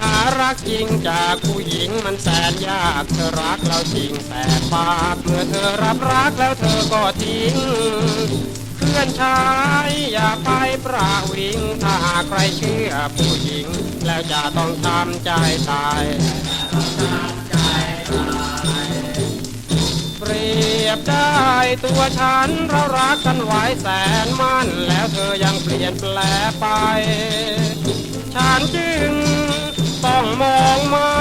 หารักจริงจากผู้หญิงมันแสนยาก เธอรักเราจริงแต่ปากเมื่อเธอรับรักแล้วเธอก็ทิ้ง เพื่อนชายอย่าไปประวิงถ้าหากใครเชื่อผู้หญิง แล้วจะต้องทำใจตายเปรียบได้ตัวฉันเรารักกันไว้แสนมั่น แล้วเธอยังเปลี่ยนแปลไป ฉันจึง ต้องมองไม่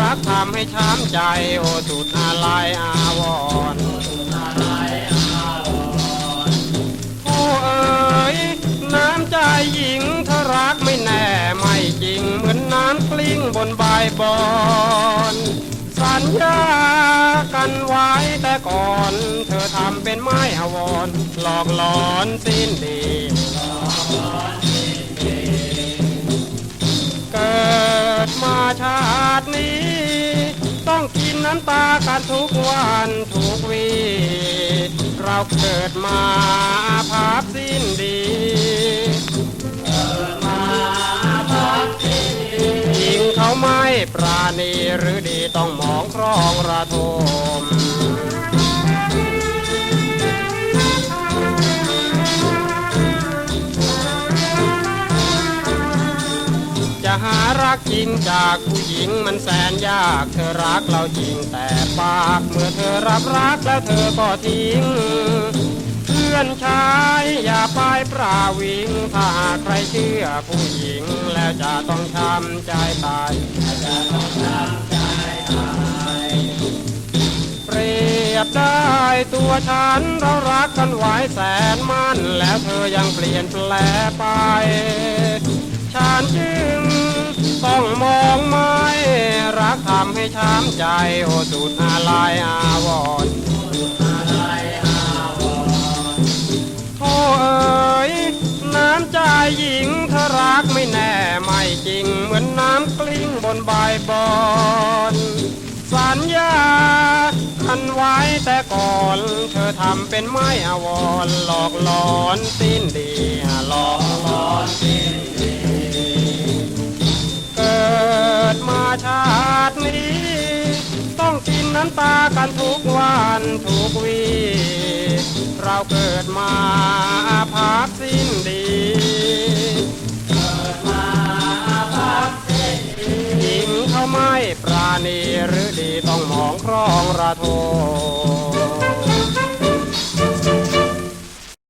รักทำให้ช้ำใจโอสุดอะไรอาวรโอ้เอ๋ยน้ำใจหญิงเธอรักไม่แน่ไม่จริง เหมือนน้ำกลิ้งบนใบบอนสัญญากันไว้แต่ก่อน เธอทำเป็นไม้อวรหลอกหลอนสิ้นดีเกิ ดมาชาตินี้ ต้องกินน้ำตากันทุกวันทุกวี เราเกิดมาภาพสิ้นดีหญิงเขาไม่ปราณีหรือดีต้องมองครองระทม จะหารักจริงจากผู้หญิงมันแสนยาก เธอรักเราจริงแต่ปากเมื่อเธอรับรักแล้วเธอก็ทิ้ง เพื่อนชายอย่าไปปราวิงถ้าใครเชื่อผู้หญิงแล้วจะต้องช้ำใจตายเปรียบได้ตัวฉันเรารักกันไว้แสนมั่นแล้วเธอยังเปลี่ยนแปลไป ช้ำใจโอสุดอะไรอาวรณ์โอ้เอ๋ยน้ำใจหญิงเธอรักไม่แน่ไม่จริง เหมือนน้ำกลิ้งบนใบบอนสัญญาคันไว้แต่ก่อน เธอทำเป็นไม้อวรหลอกหลอนสิ้นดีหลอกหลอนสิ้นดี เกิดมาชาตินี้ กินน้ำตากันทุกวันทุกวีเราเกิดมาอาภักสิ้นดีหญิงเขาไม่ปราณีหรือดีต้องมองครองระทม